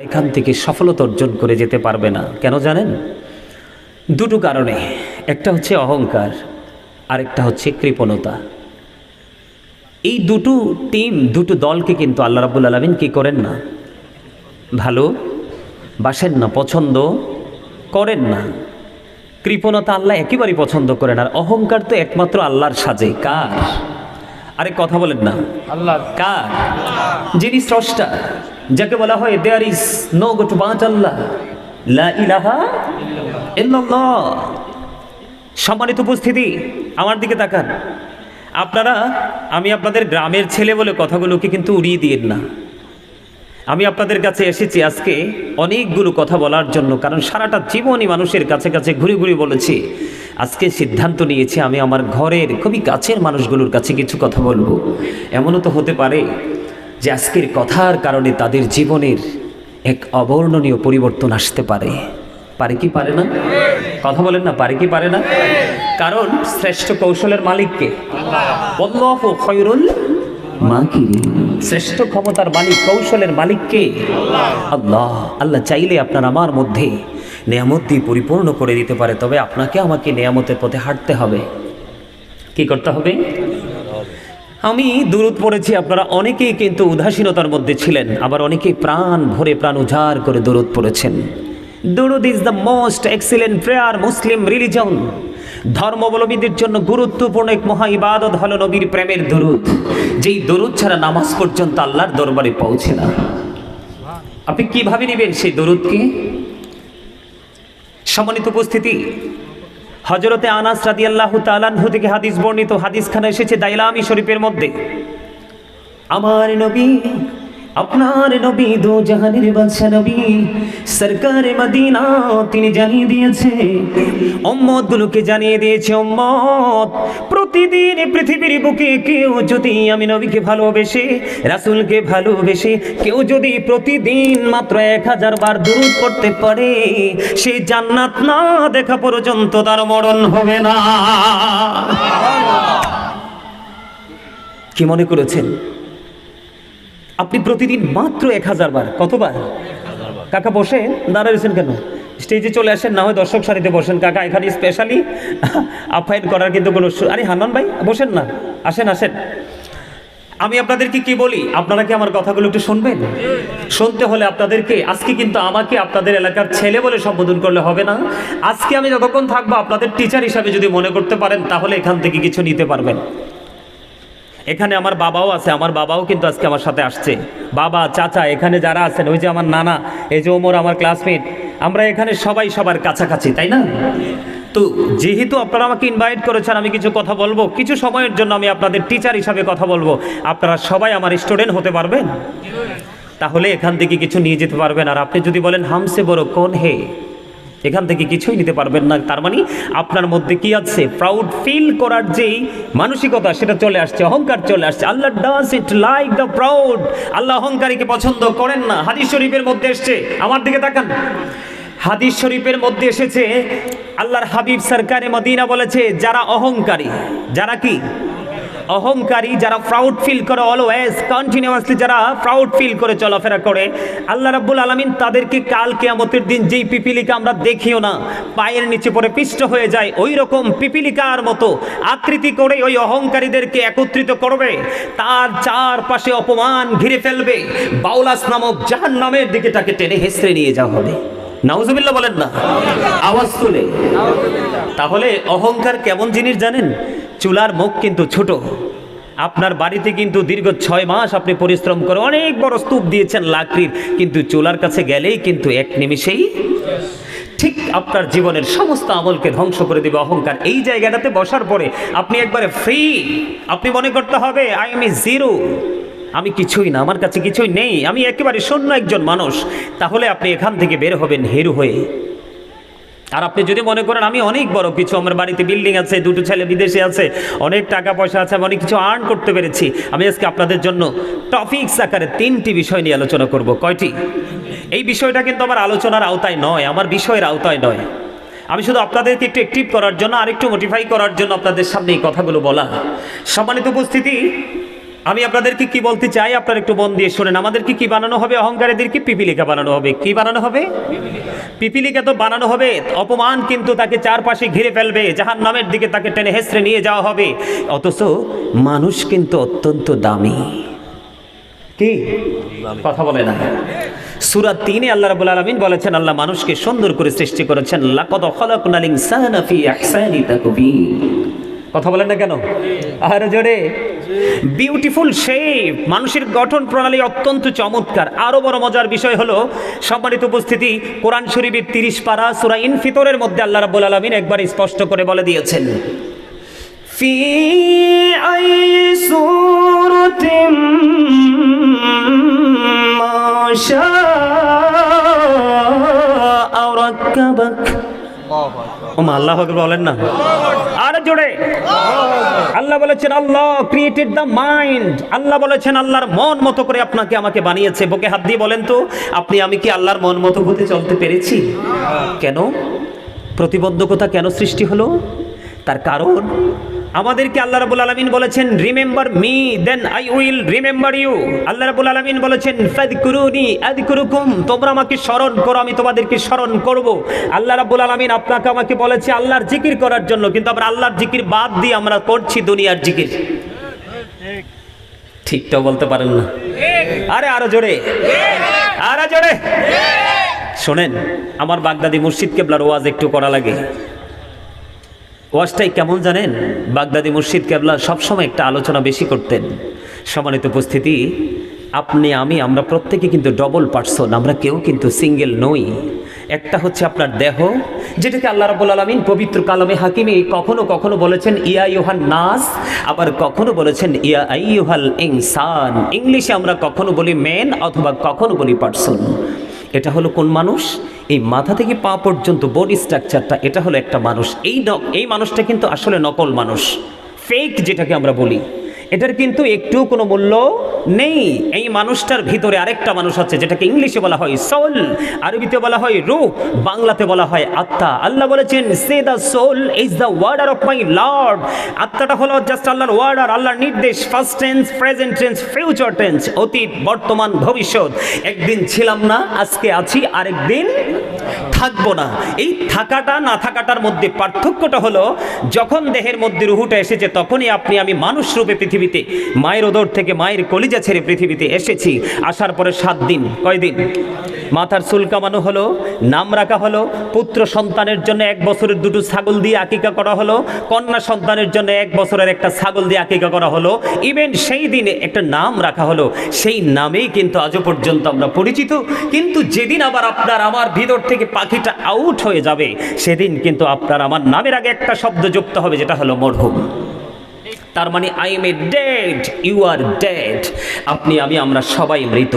এখান থেকে সফলতা অর্জন করে যেতে পারবে না। কেন জানেন? দুটো কারণে। একটা হচ্ছে অহংকার আরেকটা হচ্ছে কৃপণতা। এই দুটো টিম দুটো দলকে কিন্তু আল্লাহ রাবুল আলমিন কী করেন না? ভালো বাসেন না পছন্দ করেন না। কৃপণতা আল্লাহ একেবারেই পছন্দ করেন আর অহংকার তো একমাত্র আল্লাহর সাজে। কার? আরে কথা বলেন না। আল্লাহ কার? যিনি স্রষ্টা। যাকে বলা হয় there is no god to বাঁচ আল্লাহ। ইলাহা সম্মানিত উপস্থিতি, আমার দিকে তাকান। আপনারা, আমি আপনাদের গ্রামের ছেলে বলে কথাগুলোকে কিন্তু উড়িয়ে দিয়েন না। আমি আপনাদের কাছে এসেছি আজকে অনেকগুলো কথা বলার জন্য, কারণ সারাটা জীবনই মানুষের কাছে কাছে ঘুরে ঘুরে বলেছি, আজকে সিদ্ধান্ত নিয়েছি আমি আমার ঘরের খুবই কাছের মানুষগুলোর কাছে কিছু কথা বলব। এমনও তো হতে পারে যে আজকের কথার কারণে তাদের জীবনের এক অবর্ণনীয় পরিবর্তন আসতে পারে। পারে কি পারে না? কথা বলেন না, পারে কি পারে না? কারণ শ্রেষ্ঠ কৌশলের মালিককে। শ্রেষ্ঠ ক্ষমতার মালিক, কৌশলের মালিককে আল্লাহ আল্লাহ চাইলে আপনার আমার মধ্যে নিয়ামত দিয়ে পরিপূর্ণ করে দিতে পারে, তবে আপনাকে আমাকে নিয়ামতের পথে হাঁটতে হবে। কি করতে হবে? আমি দূরত পড়েছি, আপনারা অনেকেই কিন্তু উদাসীনতার মধ্যে ছিলেন, আবার অনেকেই প্রাণ ভরে প্রাণ উজাড় করে দূরত পড়েছেন। দুরুদ is the most excellent prayer Muslim religion ধর্মাবলম্বীদের জন্য গুরুত্বপূর্ণ এক মহা ইবাদত হলো নবীর প্রেমের দরুদ। যেই দরুদ ছাড়া নামাজ পর্যন্ত আল্লাহর দরবারে পৌঁছে না। আপনি কীভাবে নেবেন সেই দরুদকে? সম্মানিত উপস্থিতি হজরতে আনাস রাদি আল্লাহ তালানহু থেকে হাদিস বর্ণিত হাদিসখানা এসেছে দাইলামি শরীফের মধ্যে। আমার নবী আপনার নবী দো জাহানের বাদশা নবী, সরকার মদিনা, তিনি জানিয়ে দিয়েছে উম্মত গুলোকে জানিয়ে দিয়েছে, উম্মত, প্রতিদিন পৃথিবীর বুকে কেউ যদি আমি নবীকে ভালোবেসে, রাসূলকে ভালোবেসে, কেউ যদি প্রতিদিন মাত্র এক হাজার বার দূরত করতে পারে, সে জান্নাত না দেখা পর্যন্ত তার মরণ হবে না। কি মনে করেছেন? আপনি প্রতিদিন মাত্র এক হাজার বার, কতবার? কাকা বসে দাঁড়াইছেন কেন? স্টেজে চলে আসেন, না হয় দর্শক সারিতে বসেন। কাকা, এখানে স্পেশালি আপ্যায়ন করার কিন্তু কোনো আরে হান্নান ভাই, বসেন না। আসেন আসেন। আমি আপনাদেরকে কি বলি? আপনারা কি আমার কথাগুলো একটু শুনবেন? শুনতে হলে আপনাদেরকে, আজকে কিন্তু আমাকে আপনাদের এলাকার ছেলে বলে সম্বোধন করলে হবে না। আজকে আমি যতক্ষণ থাকব, আপনাদের টিচার হিসাবে যদি মনে করতে পারেন, তাহলে এখান থেকে কিছু নিতে পারবেন। এখানে আমার বাবাও আছে, আমার বাবাও কিন্তু আজকে আমার সাথে আসছে। বাবা, চাচা, এখানে যারা আছেন, ওই যে আমার নানা, এই যে ওমর, আমার ক্লাসমেট আমরা এখানে সবাই সবার কাছাকাছি, তাই না? তো যেহেতু আপনারা আমাকে ইনভাইট করেছেন, আমি কিছু কথা বলব। কিছু সময়ের জন্য আমি আপনাদের টিচার হিসাবে কথা বলব। আপনারা সবাই আমার স্টুডেন্ট হতে পারবেন? তাহলে এখান থেকে কিছু নিয়ে যেতে পারবেন। আর আপনি যদি বলেন, হামসে বড় কোন হে? এখান থেকে কিছুই নিতে পারবেন না। তার মানে আপনার মধ্যে কি আছে? প্রাউড ফিল করার যেই মানসিকতা, সেটা চলে আসছে, অহংকার চলে আসছে। Allah does it like the proud Allah অহংকারীকে পছন্দ করেন না। হাদিস শরীফের মধ্যে এসছে, আমার দিকে তাকান। হাদিস শরীফের মধ্যে এসেছে, আল্লাহর হাবিব সরকারে মদিনা বলেছে, যারা অহংকারী, যারা কি? অহংকারী, যারা প্রাউড ফিল করে অলওয়েজ কন্টিনিউয়াসলি যারা প্রাউড ফিল করে চলাফেরা করে, আল্লাহ রাব্বুল আলামিন তাদেরকে কাল কেয়ামতের দিন যেই পিপিলিকা আমরা দেখিও না, পায়ের নিচে পড়ে পিষ্ট হয়ে যায় ওই রকম পিপিলিকার মতো আকৃতি করে ওই অহংকারীদেরকে একত্রিত করবে, তার চারপাশে অপমান ঘিরে ফেলবে, বাউলাস নামক জাহান নামের দিকে তাকে টেনে হেসড়ে নিয়ে যাওয়া হবে। নাউজুবিল্লাহ বলেন না। আওয়াজ তুলে। তাহলে অহংকার কেমন জিনিস জানেন? চুলার মুখ কিন্তু ছোট। আপনার বাড়িতে কিন্তু দীর্ঘ ছয় মাস আপনি পরিশ্রম করে অনেক বড় স্তূপ দিয়েছেন লাকড়ির, কিন্তু চুলার কাছে গেলেই কিন্তু এক নিমিষেই ঠিক আপনার জীবনের সমস্ত আমলকে ধ্বংস করে দেবে অহংকার। এই জায়গাটাতে বসার পরে আপনি একবারে ফ্রি আপনি মনে করতে হবে আই এম জিরো আমি কিছুই না, আমার কাছে কিছুই নেই। আমি একেবারে শূন্য একজন মানুষ। তাহলে আপনি এখান থেকে বের হবেন হেরু হয়ে। আর আপনি যদি মনে করেন আমি অনেক বড়, কিছু আমার বাড়িতে বিল্ডিং আছে, দুটো ছেলে বিদেশে আছে, অনেক টাকা পয়সা আছে, আমি অনেক কিছু আর্ন করতে পেরেছি। আমি আজকে আপনাদের জন্য টপিক্স আকারে তিনটি বিষয় নিয়ে আলোচনা করব। কয়টি? এই বিষয়টা কিন্তু আমার আলোচনার আওতায় নয়, আমার বিষয়ের আওতায় নয়। আমি শুধু আপনাদেরকে একটু অ্যাক্টিভ করার জন্য আরেকটু মোটিফাই করার জন্য আপনাদের সামনে এই কথাগুলো বলা। সম্মানিত উপস্থিতি আমি আপনাদেরকে কি বলতে চাই? আপনারা একটু মন দিয়ে শোনেন। আমাদেরকে কি বানানো হবে? অহংকারীদেরকে পিপিলিকা বানানো হবে। কি বানানো হবে? পিপিলিকা তো বানানো হবে। অপমান কিন্তু তাকে চারপাশে ঘিরে ফেলবে। জাহান নামের দিকে তাকে টেনে হেসড়ে নিয়ে যাওয়া হবে। অথচ মানুষ কিন্তু অত্যন্ত দামি। কি? কথা বলে না। সুরা তিনে আল্লাহ রাব্বুল আলামিন বলেছেন, আল্লাহ মানুষকে সুন্দর করে সৃষ্টি করেছেন। লাকাদ খালাকনাল ইনসানা ফি আহসানি তাকবীর। কথা বলেন না কেন? আর জোরে। বিউটিফুল শেপ মানুষের গঠন প্রণালী অত্যন্ত চমৎকার। আরও বড় মজার বিষয় হলো সম্মানিত উপস্থিতি কোরআন শরীফের তিরিশ পারা সুরাইন ইনফিতরের মধ্যে আল্লাহ রাবুল আলমিন একবার স্পষ্ট করে বলে দিয়েছেন। ফি আই আল্লাহ বলেন না। আর জোরে আল্লাহ বলেছেন Allah created the mind Allah বলেছেন আল্লাহর মন মতো করে আপনাকে আমাকে বানিয়েছে। বুকে হাত দিয়ে বলেন তো, আপনি, আমি কি আল্লাহর মন মতো হতে চলতে পেরেছি? কেন? প্রতিবন্ধকতা কেন সৃষ্টি হলো? তার কারণ আমাদেরকে আল্লাহ রাবুল আলমিন বলেছেন remember me then I will remember you Allah রাবুল আলমিন বলেছেন তোমরা আমাকে স্মরণ করো, আমি তোমাদেরকে স্মরণ করব। আল্লাহ রাবুল আলমিন আপনাকে আমাকে বলেছে আল্লাহর জিকির করার জন্য, কিন্তু আমরা আল্লাহর জিকির বাদ দিয়ে আমরা করছি দুনিয়ার জিকির। ঠিকটাও বলতে পারেন না? আরে আরও জোরে। আরও জোরে। শোনেন, আমার বাগদাদি মুর্শিদ কেবলার ওয়াজ একটু করা লাগে। ওয়াজটাই কেমন জানেন? বাগদাদি মুর্শিদ কেবলা সবসময় একটা আলোচনা বেশি করতেন। সম্মানিত উপস্থিতি, আপনি, আমি, আমরা প্রত্যেকে কিন্তু ডবল পার্সন আমরা কেউ কিন্তু সিঙ্গেল নই। একটা হচ্ছে আপনার দেহ, যেটাকে আল্লাহ রাবুল আলমিন পবিত্র কালামে হাকিমে কখনো কখনো বলেছেন, ইয়া ইউহান নাস আবার কখনো বলেছেন, ইয়া আইয়ুহাল ইনসান ইংলিশে আমরা কখনো বলি ম্যান অথবা কখনো বলি পার্সন এটা হলো কোন মানুষ? এই মাথা থেকে পা পর্যন্ত বডি স্ট্রাকচারটা এটা হলো একটা মানুষ। এই এই মানুষটা কিন্তু আসলে নকল মানুষ। ফেক যেটাকে আমরা বলি। এটার কিন্তু একটু কোনো মূল্য নেই। এই মানুষটার ভিতরে আরেকটা মানুষ আছে, যেটাকে ইংলিশে বলা হয় সোল, আরবিতে বলা হয় রূহ, বাংলাতে বলা হয় আত্মা। আল্লাহ বলেছেন, say the soul is the order of my Lord. আত্মাটা হলো জাস্ট আল্লাহর ওয়ার্ডার, আল্লাহর নির্দেশ, first tense, present tense, future tense, অতীত, বর্তমান, ভবিষ্যৎ। একদিন ছিলাম না, আজকে আছি, আরেকদিন থাকব না। এই থাকাটা, না থাকাটার মধ্যে পার্থক্যটা হলো, যখন দেহের মধ্যে রুহুটা এসেছে, তখনই আপনি, আমি মানুষ রূপে পৃথিবীতে, মায়ের ওদর থেকে মায়ের কলিজা ছেড়ে পৃথিবীতে এসেছি। আসার পরে সাত দিন, কয়দিন? মাথার চুল কামানো হলো, নাম রাখা হলো, পুত্র সন্তানের জন্য এক বছরের দুটো ছাগল দিয়ে আকিকা করা হলো, কন্যা সন্তানের জন্য এক বছরের একটা ছাগল দিয়ে আকিকা করা হলো ইভেন সেই দিনে একটা নাম রাখা হলো, সেই নামেই কিন্তু আজও পর্যন্ত আমরা পরিচিত, কিন্তু যেদিন আবার আপনার আমার ভিতর থেকে পাখিটা আউট হয়ে যাবে, সেদিন কিন্তু আপনার আমার নামের আগে একটা শব্দ যুক্ত হবে, যেটা হলো মরহুম। তার মানে I am a dead you are dead আপনি, আমি, আমরা সবাই মৃত।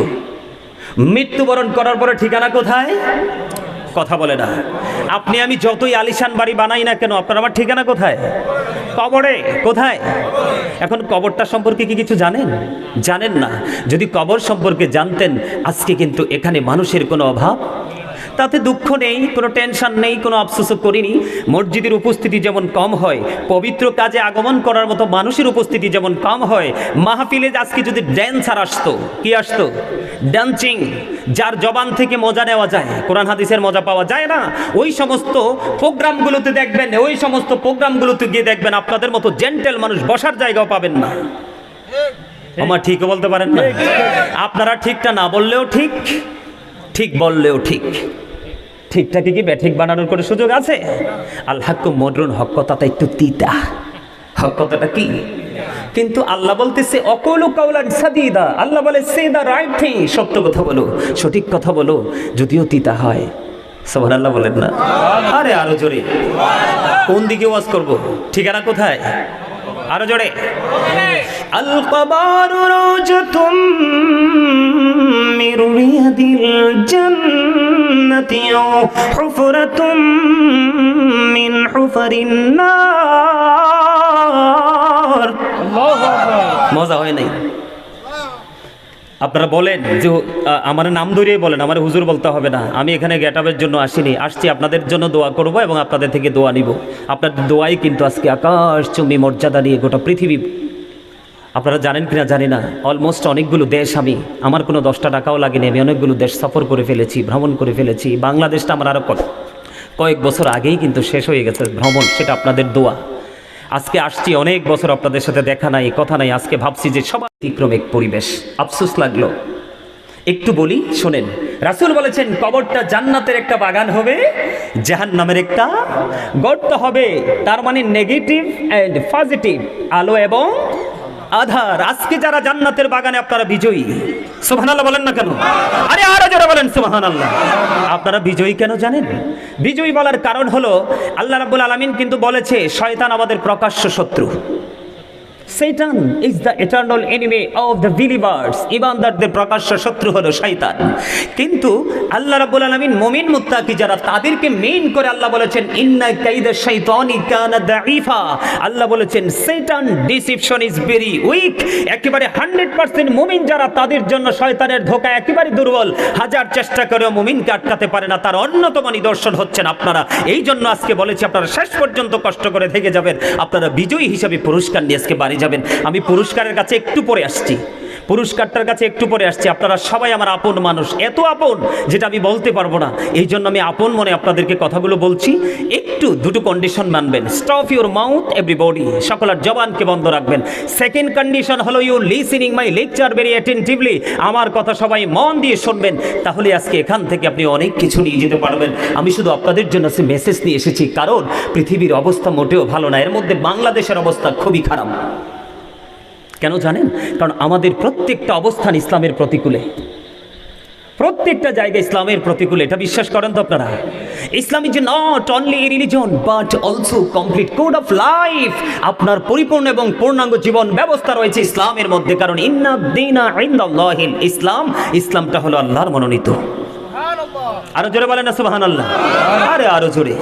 মৃত্যুবরণ করার পরে ঠিকানা কোথায়? কথা বলে না। আপনি আমি যতই আলিশান বাড়ি বানাই না কেন, আপনার আমার ঠিকানা কোথায়? কবরে, কোথায়? এখন কবরটা সম্পর্কে কি কিছু জানেন? জানেন না। যদি কবর সম্পর্কে জানতেন, আজকে কিন্তু এখানে মানুষের কোনো অভাব তাতে দুঃখ নেই, কোনো টেনশন নেই, কোনো আফসোসও করিনি। মসজিদের উপস্থিতি যেমন কম হয়, পবিত্র কাজে আগমন করার মতো মানুষের উপস্থিতি যেমন কম হয়, মাহফিলে আজকে যদি ড্যান্সার আসতো, কি আসতো? ড্যান্সিং যার জবান থেকে মজা নেওয়া যায়, কোরআন হাদিসের মজা পাওয়া যায় না। ওই সমস্ত প্রোগ্রামগুলোতে দেখবেন, ওই সমস্ত প্রোগ্রামগুলোতে গিয়ে দেখবেন আপনাদের মতো জেন্টেল মানুষ বসার জায়গাও পাবেন না। আমার ঠিক বলতে পারেন না? আপনারা ঠিকটা না বললেও ঠিক ঠিক বললেও ঠিক। ঠিকঠাকই কি ব্যাঠিক বানানোর কোনো সুযোগ আছে? আল হাক্কু মডরুন হক কথাটা একটু তিতা। হক কথাটা কি? কিন্তু আল্লাহ বলতেছে, অকলু কাউলান সাদিদা। আল্লাহ বলে সে দা রাইট থিং সত্য কথা বলো, সঠিক কথা বলো, যদিও তিতা হয়। সোহান আল্লাহ বলেন না? আরে আরও জোরে। কোন দিকে ওয়াজ করব? ঠিকানা কোথায়? আরও জোরে। আল কবারু রোজতুম الجنة أو حفرة من حفر النار মজা হয় নাই আপনারা বলেন যে আ, আমার নাম ধরিয়ে বলেন আমার হুজুর বলতে হবে না আমি এখানে গেটাবের জন্য আসিনি আসছি আপনাদের জন্য দোয়া করব এবং আপনাদের থেকে দোয়া নিব আপনাদের দোয়াই কিন্তু আজকে আকাশ চুম্বি মর্যাদা নিয়ে গোটা পৃথিবী আপনারা জানেন কিনা জানি না। অলমোস্ট অনেকগুলো দেশ আমি, আমার কোনো দশটা টাকাও লাগেনি, আমি অনেকগুলো দেশ সফর করে ফেলেছি, ভ্রমণ করে ফেলেছি। বাংলাদেশটা আমার আরও কয়েক বছর আগেই কিন্তু শেষ হয়ে গেছে ভ্রমণ, সেটা আপনাদের দোয়া। আজকে আসছি অনেক বছর আপনাদের সাথে দেখা নাই, কথা নাই, আজকে ভাবছি যে সবার ব্যতিক্রমিক পরিবেশ। আফসোস লাগল। একটু বলি, শোনেন, রাসূল বলেছেন, কবরটা জান্নাতের একটা বাগান হবে জাহান নামের একটা গর্ত হবে। তার মানে নেগেটিভ অ্যান্ড পজিটিভ আলো এবং আধার। আজকে যারা জান্নাতের বাগানে আপনারা বিজয়ী, সুবহানাল্লাহ বলেন না কেন? আরে আরও যারা বলেন, সুবহানাল্লাহ। আপনারা বিজয়ী কেন জানেন? বিজয়ী বলার কারণ হলো, আল্লাহ রাব্বুল আলামিন কিন্তু বলেছে, শয়তান আমাদের প্রকাশ্য শত্রু। Satan is the eternal enemy of the believers ইমানদারদের প্রকাশ্য শত্রু হলো শয়তান। কিন্তু আল্লাহ রাব্বুল আলামিন মুমিন মুত্তাকি যারা, তাদেরকে মেইন করে আল্লাহ বলেছেন, ইন্না কাইদা শাইতানি কানা দাঈফা। আল্লাহ বলেছেন শয়তান ডিসিপশন ইজ ভেরি উইক একেবারে 100% মুমিন যারা, তাদের জন্য শয়তানের ধোকা একেবারে দুর্বল। হাজার চেষ্টা করেও মুমিনকে আটকাতে পারে না। তার অন্যতম নিদর্শন হচ্ছেন আপনারা। এই জন্য আজকে বলেছি, আপনারা শেষ পর্যন্ত কষ্ট করে থেকে যাবেন। আপনারা বিজয়ী হিসাবে পুরস্কার নিয়ে আজকে বাড়ি যাবেন। আমি পুরস্কারের কাছে একটু পরে আসছি। পুরস্কারটার কাছে একটু পরে আসছি। আপনারা সবাই আমার আপন মানুষ। এত আপন যেটা আমি বলতে পারব না। এই জন্য আমি আপন মনে আপনাদেরকে কথাগুলো বলছি। একটু দুটো কন্ডিশন মানবেন। স্টপ ইউর মাউথ এভরিবডি সকলের জবানকে বন্ধ রাখবেন। সেকেন্ড কন্ডিশন হলো you listening my lecture very attentively আমার কথা সবাই মন দিয়ে শুনবেন। তাহলে আজকে এখান থেকে আপনি অনেক কিছু নিয়ে যেতে পারবেন। আমি শুধু আপনাদের জন্য সে মেসেজ নিয়ে এসেছি। কারণ পৃথিবীর অবস্থা মোটেও ভালো না। এর মধ্যে বাংলাদেশের অবস্থা খুবই খারাপ। কেন জানেন? কারণ আমাদের প্রত্যেকটা অবস্থান ইসলামের প্রতিকূলে। প্রত্যেকটা জায়গায় ইসলামের প্রতিকূলে এটা বিশ্বাস করেন তো আপনারা? Islam is not only religion but also complete code of life আপনার পরিপূর্ণ এবং পূর্ণাঙ্গ জীবন ব্যবস্থা রয়েছে ইসলামের মধ্যে। কারণ ইন্না দিনা ইন্দাল্লাহিল ইসলাম ইসলামটা হলো আল্লাহর মনোনীত। আরও জোরে বলেন না সুবহানাল্লাহ। আরে আরও জোরে।